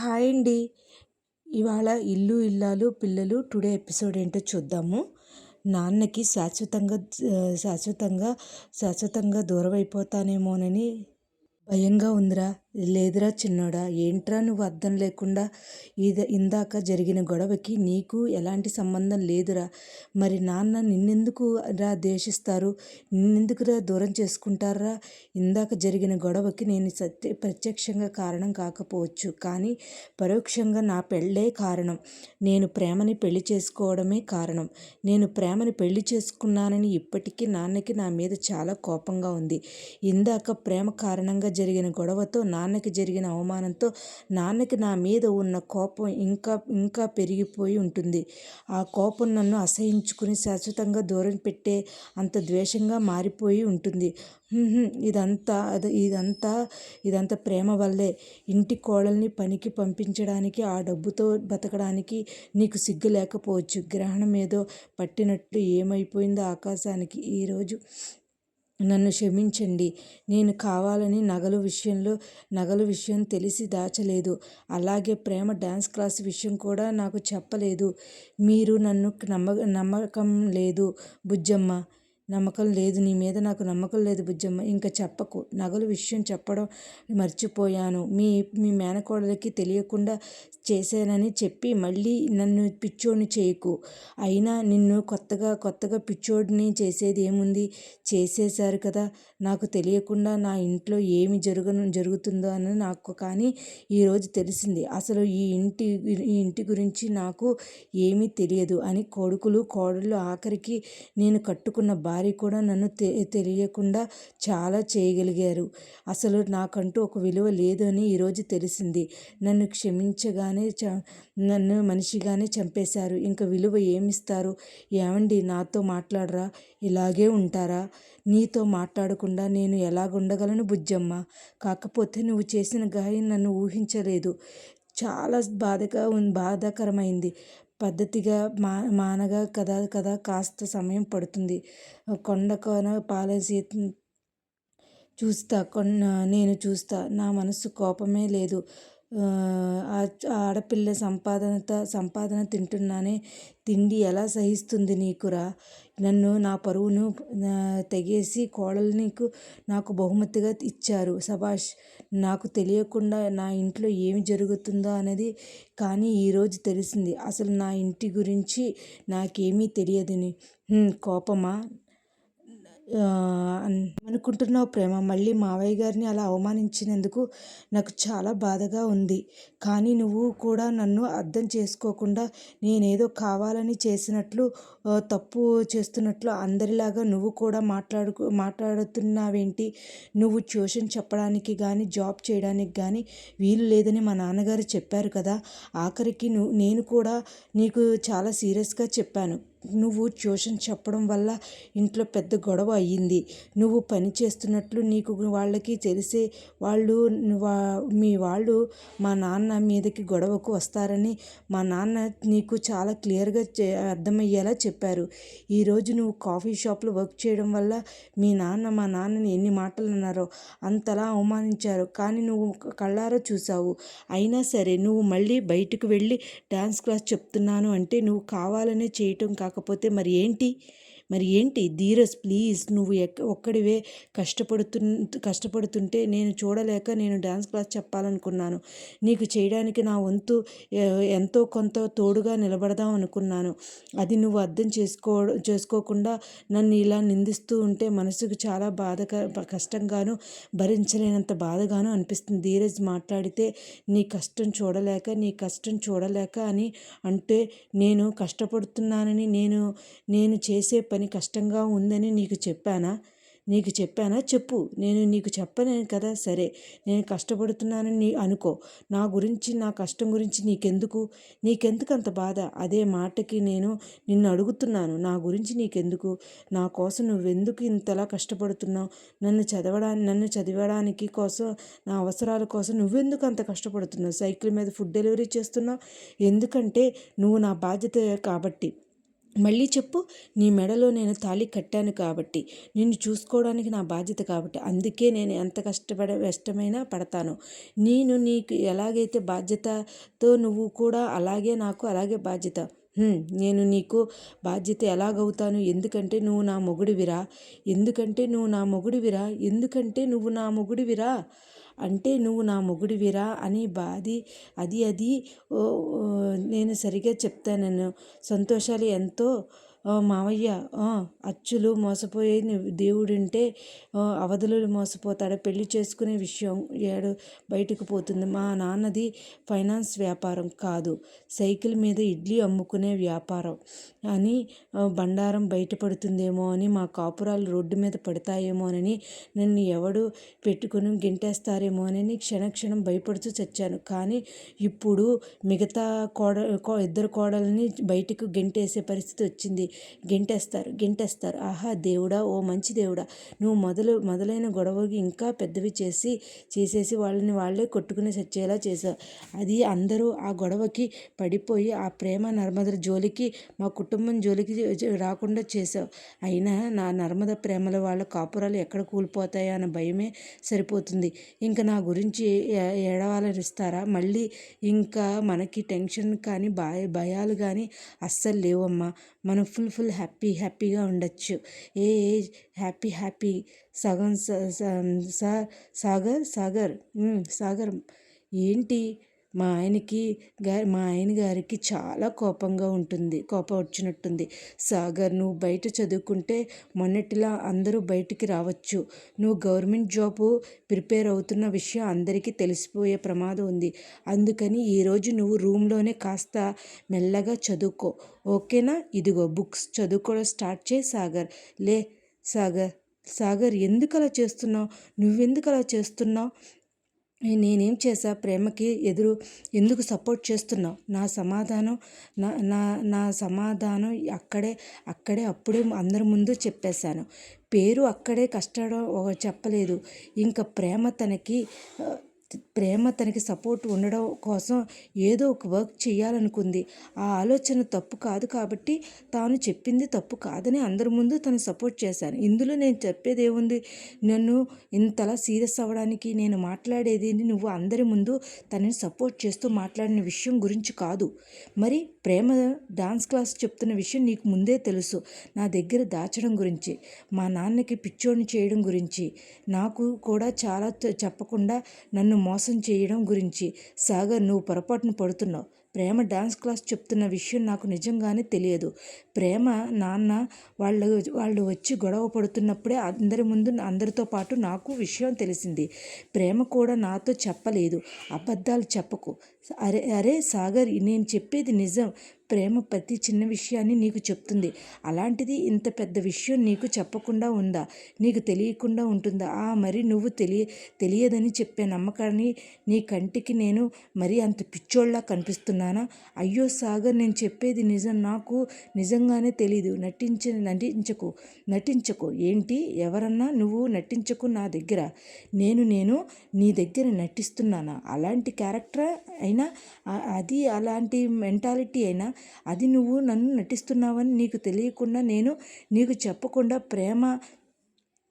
Hi అండి. ఇవాళ ఇల్లు ఇల్లాలు పిల్లలు టుడే ఎపిసోడ్ ఏంటో చూద్దాము. నాన్నకి శాశ్వతంగా శాశ్వతంగా శాశ్వతంగా దూరం అయిపోతానేమోనని భయంగా ఉందిరా. లేదురా చిన్నోడా ఏంట్రా నువ్వు అర్థం లేకుండా ఇది ఇందాక జరిగిన గొడవకి నీకు ఎలాంటి సంబంధం లేదురా. మరి నాన్న నిన్నెందుకు రా ద్వేషిస్తారు? నిన్నెందుకురా దూరం చేసుకుంటారా? ఇందాక జరిగిన గొడవకి నేను సత్య ప్రత్యక్షంగా కారణం కాకపోవచ్చు కానీ పరోక్షంగా నా పెళ్ళే కారణం. నేను ప్రేమని పెళ్ళి చేసుకోవడమే కారణం. నేను ప్రేమని పెళ్ళి చేసుకున్నానని ఇప్పటికీ నాన్నకి నా మీద చాలా కోపంగా ఉంది. ఇందాక ప్రేమ కారణంగా జరిగిన గొడవతో నా నాన్నకి జరిగిన అవమానంతో నాన్నకి నా మీద ఉన్న కోపం ఇంకా ఇంకా పెరిగిపోయి ఉంటుంది. ఆ కోపం నన్ను అసహించుకుని శాశ్వతంగా దూరం పెట్టే అంత ద్వేషంగా మారిపోయి ఉంటుంది. ఇదంతా అది ఇదంతా ఇదంతా ప్రేమ వల్లే ఇంటి కోడల్ని పనికి పంపించడానికి ఆ డబ్బుతో బతకడానికి నీకు సిగ్గు లేకపోవచ్చు. గ్రహణం ఏదో పట్టినట్లు ఏమైపోయిందో ఆకాశానికి ఈరోజు నన్ను క్షమించండి. నేను కావాలని నగలు విషయంలో నగలు విషయం తెలిసి దాచలేదు. అలాగే ప్రేమ డ్యాన్స్ క్లాస్ విషయం కూడా నాకు చెప్పలేదు. మీరు నన్ను నమ్మ నమ్మకం లేదు బుజ్జమ్మ. నమ్మకం లేదు నీ మీద నాకు నమ్మకం లేదు బుజ్జమ్మ. ఇంకా చెప్పకు. నగలు విషయం చెప్పడం మర్చిపోయాను. మీ మీ మేనకోడలకి తెలియకుండా చేశానని చెప్పి మళ్ళీ నన్ను పిచ్చోడిని చేయకు. అయినా నిన్ను కొత్తగా కొత్తగా పిచ్చోడిని చేసేది ఏముంది? చేసేశారు కదా. నాకు తెలియకుండా నా ఇంట్లో ఏమి జరగను జరుగుతుందో అని నాకు కానీ ఈరోజు తెలిసింది. అసలు ఈ ఇంటి ఈ ఇంటి గురించి నాకు ఏమీ తెలియదు అని కొడుకులు కోడళ్ళు ఆఖరికి నేను కట్టుకున్న భార్య వారి కూడా నన్ను తె తెలియకుండా చాలా చేయగలిగారు. అసలు నాకంటూ ఒక విలువ లేదు అని ఈరోజు తెలిసింది. నన్ను క్షమించగానే చ నన్ను మనిషిగానే చంపేశారు. ఇంకా విలువ ఏమిస్తారు? ఏమండి నాతో మాట్లాడరా? ఇలాగే ఉంటారా? నీతో మాట్లాడకుండా నేను ఎలాగుండగలను బుజ్జమ్మ? కాకపోతే నువ్వు చేసిన గాయం నన్ను ఊహించలేదు. చాలా బాధగా బాధాకరమైంది. పద్ధతిగా మా మానగా కదా కదా కాస్త సమయం పడుతుంది. కొండ కొన పాలసీ చూస్తా కొన్న నేను చూస్తా. నా మనసు కోపమే లేదు. ఆడపిల్ల సంపాదనత సంపాదన తింటున్నానే తిండి ఎలా సహిస్తుంది నీకురా? నన్ను నా పరువును తెగేసి కోడలు నీకు నాకు బహుమతిగా ఇచ్చారు. సభాష్ నాకు తెలియకుండా నా ఇంట్లో ఏమి జరుగుతుందో అనేది కానీ ఈరోజు తెలిసింది. అసలు నా ఇంటి గురించి నాకేమీ తెలియదని కోపమా? అనుకుంటున్నావు ప్రేమ. మళ్ళీ మావయ్య గారిని అలా అవమానించినందుకు నాకు చాలా బాధగా ఉంది. కానీ నువ్వు కూడా నన్ను అర్థం చేసుకోకుండా నేనేదో కావాలని చేసినట్లు తప్పు చేస్తున్నట్లు అందరిలాగా నువ్వు కూడా మాట్లాడుకు మాట్లాడుతున్నావేంటి? నువ్వు ట్యూషన్ చెప్పడానికి కానీ జాబ్ చేయడానికి కానీ వీలు లేదని మా నాన్నగారు చెప్పారు కదా. ఆఖరికి నువ్వు నేను కూడా నీకు చాలా సీరియస్గా చెప్పాను. నువ్వు ట్యూషన్ చెప్పడం వల్ల ఇంట్లో పెద్ద గొడవ అయ్యింది. నువ్వు పని చేస్తున్నట్లు నీకు వాళ్ళకి తెలిసే వాళ్ళు మీ వాళ్ళు మా నాన్న మీదకి గొడవకు వస్తారని మా నాన్న నీకు చాలా క్లియర్గా అర్థమయ్యేలా చెప్పారు. ఈరోజు నువ్వు కాఫీ షాప్లో వర్క్ చేయడం వల్ల మీ నాన్న మా నాన్నని ఎన్ని మాటలు అన్నారో అంతలా అవమానించారు. కానీ నువ్వు కళ్ళారా చూసావు అయినా సరే నువ్వు మళ్ళీ బయటకు వెళ్ళి డ్యాన్స్ క్లాస్ చెప్తున్నాను అంటే నువ్వు కావాలనే చేయటం కాకపోతే మరి ఏంటి? మరి ఏంటి ధీరజ్ ప్లీజ్ నువ్వు ఎక్క ఒక్కడివే కష్టపడుతు కష్టపడుతుంటే నేను చూడలేక నేను డ్యాన్స్ క్లాస్ చెప్పాలనుకున్నాను. నీకు చేయడానికి నా వంతు ఎంతో కొంత తోడుగా నిలబడదాం అనుకున్నాను. అది నువ్వు అర్థం చేసుకో చేసుకోకుండా నన్ను ఇలా నిందిస్తూ ఉంటే మనసుకు చాలా బాధ కష్టంగాను భరించలేనంత బాధగాను అనిపిస్తుంది. ధీరజ్ మాట్లాడితే నీ కష్టం చూడలేక నీ కష్టం చూడలేక అని అంటే నేను కష్టపడుతున్నానని నేను నేను చేసే పని పని కష్టంగా ఉందని నీకు చెప్పానా? నీకు చెప్పానా? చెప్పు. నేను నీకు చెప్పలేను కదా? సరే. నేను కష్టపడుతున్నానని నీ అనుకో. నా గురించి నా కష్టం గురించి నీకెందుకు? నీకెందుకు అంత బాధ? అదే మాటకి నేను నిన్ను అడుగుతున్నాను. నా గురించి నీకెందుకు? నా కోసం నువ్వెందుకు ఇంతలా కష్టపడుతున్నావు? నన్ను చదవడానికి నన్ను చదివడానికి కోసం నా అవసరాల కోసం నువ్వెందుకు అంత కష్టపడుతున్నావు? సైకిల్ మీద ఫుడ్ డెలివరీ చేస్తున్నావు? ఎందుకంటే నువ్వు నా బాధ్యత కాబట్టి. మళ్ళీ చెప్పు నీ మెడలో నేను తాళి కట్టాను కాబట్టి నిన్ను చూసుకోవడానికి నా బాధ్యత కాబట్టి అందుకే నేను ఎంత కష్టపడ కష్టమైనా పడతాను. నేను నీకు ఎలాగైతే బాధ్యతతో నువ్వు కూడా అలాగే నాకు అలాగే బాధ్యత. నేను నీకు బాధ్యత ఎలాగవుతాను? ఎందుకంటే నువ్వు నా మొగుడివిరా? ఎందుకంటే నువ్వు నా మొగుడివిరా? ఎందుకంటే నువ్వు నా మొగుడివిరా? అంటే నువ్వు నా మొగుడివిరా అని బాధి అది అది నేను సరిగ్గా చెప్తాను సంతోషాలు ఎంతో మావయ్య అచ్చులు మోసపోయే దేవుడుంటే అవధులు మోసపోతాడు. పెళ్ళి చేసుకునే విషయం ఏడు బయటకు పోతుంది. మా నాన్నది ఫైనాన్స్ వ్యాపారం కాదు. సైకిల్ మీద ఇడ్లీ అమ్ముకునే వ్యాపారం అని బండారం బయటపడుతుందేమో అని మా కాపురాలు రోడ్డు మీద పడతాయేమోనని నన్ను ఎవడు పెట్టుకుని గింటేస్తారేమో అని క్షణక్షణం భయపడుతూ చచ్చాను. కానీ ఇప్పుడు మిగతా కోడ ఇద్దరు కోడల్ని బయటకు గెంటేసే పరిస్థితి వచ్చింది. గెంటేస్తారు గెంటేస్తారు. ఆహా దేవుడా ఓ మంచి దేవుడా. నువ్వు మొదలు మొదలైన గొడవకి ఇంకా పెద్దవి చేసి చేసేసి వాళ్ళని వాళ్ళే కొట్టుకుని చచ్చేలా చేశావు. అది అందరూ ఆ గొడవకి పడిపోయి ఆ ప్రేమ నర్మద జోలికి మా కుటుంబం జోలికి రాకుండా చేసావు అయినా నా నర్మద ప్రేమల వాళ్ళ కాపురాలు ఎక్కడ కూలిపోతాయో అన్న భయమే సరిపోతుంది. ఇంకా నా గురించి ఏడవాలనిస్తారా? మళ్ళీ ఇంకా మనకి టెన్షన్ కానీ భయ భయాలు కానీ అస్సలు లేవమ్మా. మనం ఫుల్ ఫుల్ హ్యాపీ హ్యాపీగా ఉండొచ్చు. ఏ ఏజ్? Happy happy. సగం సాగర్ సాగర్. సాగర్. ఏంటి? మా ఆయనకి గారి మా ఆయన గారికి చాలా కోపంగా ఉంటుంది. కోపం వచ్చినట్టుంది. సాగర్ నువ్వు బయట చదువుకుంటే మొన్నటిలా అందరూ బయటికి రావచ్చు. నువ్వు గవర్నమెంట్ జాబ్ ప్రిపేర్ అవుతున్న విషయం అందరికీ తెలిసిపోయే ప్రమాదం ఉంది. అందుకని ఈరోజు నువ్వు రూమ్లోనే కాస్త మెల్లగా చదువుకో. ఓకేనా? ఇదిగో బుక్స్ చదువుకోవడం స్టార్ట్ చేయి సాగర్. లే సాగర్ సాగర్ ఎందుకు అలా చేస్తున్నావు? నువ్వెందుకు అలా చేస్తున్నావు? నేనేం చేశా? ప్రేమకి ఎదురు ఎందుకు సపోర్ట్ చేస్తున్నావు? నా సమాధానం నా నా నా సమాధానం అక్కడే అక్కడే అప్పుడే అందరి ముందు చెప్పేశాను. పేరు అక్కడే కష్టడం చెప్పలేదు. ఇంకా ప్రేమ తనకి ప్రేమ తనకి సపోర్ట్ ఉండడం కోసం ఏదో ఒక వర్క్ చేయాలనుకుంది. ఆ ఆలోచన తప్పు కాదు కాబట్టి తాను చెప్పింది తప్పు కాదని అందరి ముందు తను సపోర్ట్ చేశాను. ఇందులో నేను చెప్పేది ఏముంది? నన్ను ఇంతలా సీరియస్ అవ్వడానికి నేను మాట్లాడేది నువ్వు అందరి ముందు తనని సపోర్ట్ చేస్తూ మాట్లాడిన విషయం గురించి కాదు. మరి ప్రేమ డాన్స్ క్లాస్ చెప్తున్న విషయం నీకు ముందే తెలుసు. నా దగ్గర దాచడం గురించి మా నాన్నకి పిచ్చోడిని చేయడం గురించి. నాకు కూడా చాలా చెప్పకుండా నన్ను మోసం చేయడం గురించి. సాగర్ నువ్వు పొరపాటును పడుతున్నావు. ప్రేమ డాన్స్ క్లాస్ చెప్తున్న విషయం నాకు నిజంగానే తెలియదు. ప్రేమ నాన్న వాళ్ళు వాళ్ళు వచ్చి గొడవ పడుతున్నప్పుడే అందరి ముందు అందరితో పాటు నాకు విషయం తెలిసింది. ప్రేమ కూడా నాతో చెప్పలేదు. అబద్ధాలు చెప్పకు. అరే అరే సాగర్ నేను చెప్పేది నిజం. ప్రేమ ప్రతి చిన్న విషయాన్ని నీకు చెప్తుంది. అలాంటిది ఇంత పెద్ద విషయం నీకు చెప్పకుండా ఉందా? నీకు తెలియకుండా ఉంటుందా? ఆ మరి నువ్వు తెలియ తెలియదని చెప్పే నమ్మకాన్ని నీ కంటికి నేను మరి అంత పిచ్చోళ్ళ కనిపిస్తున్నానా? అయ్యో సాగర్ నేను చెప్పేది నిజం నాకు నిజంగానే తెలీదు. నటించ నటించకు నటించకు. ఏంటి? ఎవరన్నా నువ్వు నటించకు నా దగ్గర? నేను నేను నీ దగ్గర నటిస్తున్నానా? అలాంటి క్యారెక్టర్ అయినా అది అలాంటి మెంటాలిటీ అయినా అది నువ్వు నన్ను నటిస్తున్నావని నీకు తెలియకుండా నేను నీకు చెప్పకుండా ప్రేమ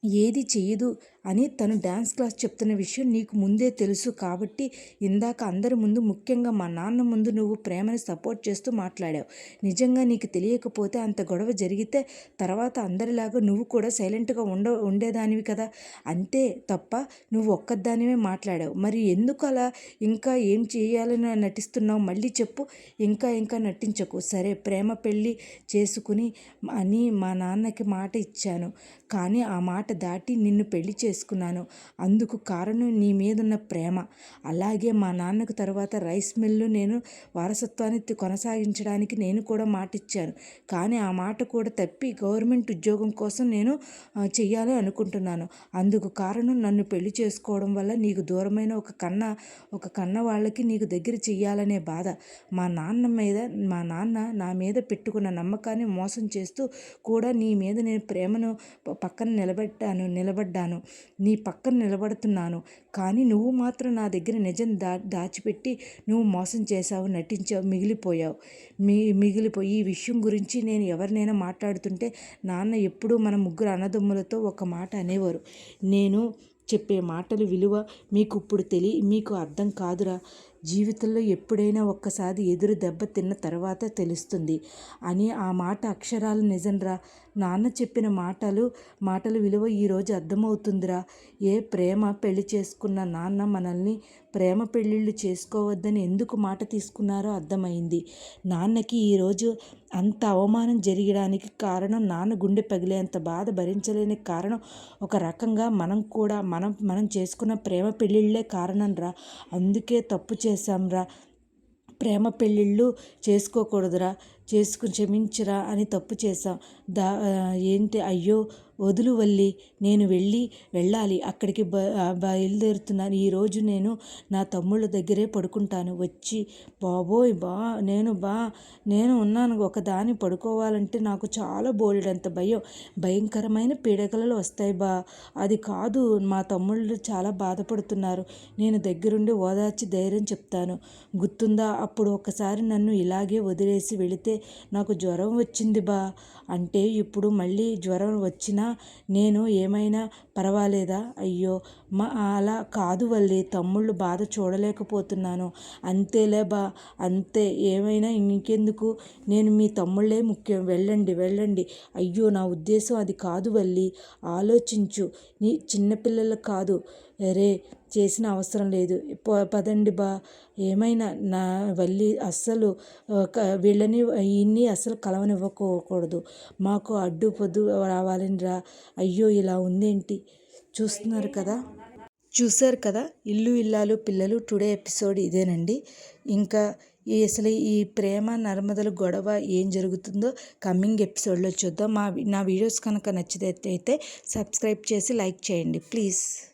ఏది చేయదు. అని తను డ్యాన్స్ క్లాస్ చెప్తున్న విషయం నీకు ముందే తెలుసు కాబట్టి ఇందాక అందరి ముందు ముఖ్యంగా మా నాన్న ముందు నువ్వు ప్రేమని సపోర్ట్ చేస్తూ మాట్లాడావు. నిజంగా నీకు తెలియకపోతే అంత గొడవ జరిగితే తర్వాత అందరిలాగా నువ్వు కూడా సైలెంట్గా ఉండ ఉండేదానివి కదా. అంతే తప్ప నువ్వు ఒక్కదానివే మాట్లాడావు. మరి ఎందుకు అలా? ఇంకా ఏం చేయాలని నటిస్తున్నావు? మళ్ళీ చెప్పు. ఇంకా ఇంకా నటించకు. సరే ప్రేమ పెళ్ళి చేసుకుని అని మా నాన్నకి మాట ఇచ్చాను. కానీ ఆ మాట దాటి నిన్ను పెళ్ళి చేసుకున్నాను. అందుకు కారణం నీ మీదున్న ప్రేమ. అలాగే మా నాన్నకు తర్వాత రైస్ మిల్లు నేను వారసత్వాన్ని కొనసాగించడానికి నేను కూడా మాట ఇచ్చాను కానీ ఆ మాట కూడా తప్పి గవర్నమెంట్ ఉద్యోగం కోసం నేను చెయ్యాలి అనుకుంటున్నాను. అందుకు కారణం నన్ను పెళ్ళి చేసుకోవడం వల్ల నీకు దూరమైన ఒక కన్న ఒక కన్న వాళ్ళకి నీకు దగ్గర చెయ్యాలనే బాధ. మా నాన్న మీద మా నాన్న నా మీద పెట్టుకున్న నమ్మకాన్ని మోసం చేస్తూ కూడా నీ మీద నేను ప్రేమను పక్కన నిలబెట్టాను నిలబడ్డాను. నీ పక్కన నిలబడుతున్నాను. కానీ నువ్వు మాత్రం నా దగ్గర నిజం దా దాచిపెట్టి నువ్వు మోసం చేసావు నటించావు మిగిలిపోయావు. మీ మిగిలిపోయి ఈ విషయం గురించి నేను ఎవరినైనా మాట్లాడుతుంటే నాన్న ఎప్పుడూ మన ముగ్గురు అన్నదమ్ములతో ఒక మాట అనేవారు. నేను చెప్పే మాటలు విలువ మీకు ఇప్పుడు తెలియ మీకు అర్థం కాదురా. జీవితంలో ఎప్పుడైనా ఒక్కసారి ఎదురు దెబ్బ తిన్న తర్వాత తెలుస్తుంది. అని ఆ మాట అక్షరాలు నిజంరా? నాన్న చెప్పిన మాటలు మాటల విలువ ఈరోజు అర్థమవుతుందిరా. ఏ ప్రేమ పెళ్ళి చేసుకున్న నాన్న మనల్ని ప్రేమ పెళ్ళిళ్ళు చేసుకోవద్దని ఎందుకు మాట తీసుకున్నారో అర్థమైంది. నాన్నకి ఈరోజు అంత అవమానం జరగడానికి కారణం నాన్న గుండె పగిలేంత బాధ భరించలేని కారణం ఒక రకంగా మనం కూడా మనం మనం చేసుకున్న ప్రేమ పెళ్ళిళ్ళే కారణం రా అందుకే తప్పు చేశాంరా. ప్రేమ పెళ్ళిళ్ళు చేసుకోకూడదురా చేసుకు క్షమించరా అని తప్పు చేశాం. దా ఏంటి? అయ్యో వదులు వల్లి. నేను వెళ్ళి వెళ్ళాలి. అక్కడికి బ బయలుదేరుతున్నాను. ఈరోజు నేను నా తమ్ముళ్ళ దగ్గరే పడుకుంటాను. వచ్చి బాబోయ్ బా నేను బా నేను ఉన్నాను. ఒకదాని పడుకోవాలంటే నాకు చాలా బోలెడంత భయం. భయంకరమైన పీడకలలు వస్తాయి బా. అది కాదు మా తమ్ముళ్ళు చాలా బాధపడుతున్నారు. నేను దగ్గరుండి ఓదార్చి ధైర్యం చెప్తాను. గుర్తుందా? అప్పుడు ఒకసారి నన్ను ఇలాగే వదిలేసి వెళితే నాకు జ్వరం వచ్చింది బా. అంటే ఇప్పుడు మళ్ళీ జ్వరం వచ్చినా నేను ఏ ఏమైనా పర్వాలేదా? అయ్యో మా అలా కాదు వల్లి తమ్ముళ్ళు బాధ చూడలేకపోతున్నాను. అంతేలే బా అంతే ఏమైనా ఇంకెందుకు? నేను మీ తమ్ముళ్ళే ముఖ్యం. వెళ్ళండి వెళ్ళండి. అయ్యో నా ఉద్దేశం అది కాదు వల్లి. ఆలోచించు. నీ చిన్నపిల్లలు కాదు. రే చేసిన అవసరం లేదు. పదండి బా. ఏమైనా నా వల్లి అస్సలు వీళ్ళని ఇన్ని అస్సలు కలవనివ్వకూడదు. మాకు అడ్డు పొద్దు రావాలని రా అయ్యో ఇలా ఉందేంటి? చూస్తున్నారు కదా? చూశారు కదా? ఇల్లు ఇల్లాలు పిల్లలు టుడే ఎపిసోడ్ ఇదేనండి. ఇంకా ఈ అసలు ఈ ప్రేమ నర్మదల గొడవ ఏం జరుగుతుందో కమింగ్ ఎపిసోడ్లో చూద్దాం. మా నా వీడియోస్ కనుక నచ్చితే అయితే సబ్స్క్రైబ్ చేసి లైక్ చేయండి ప్లీజ్.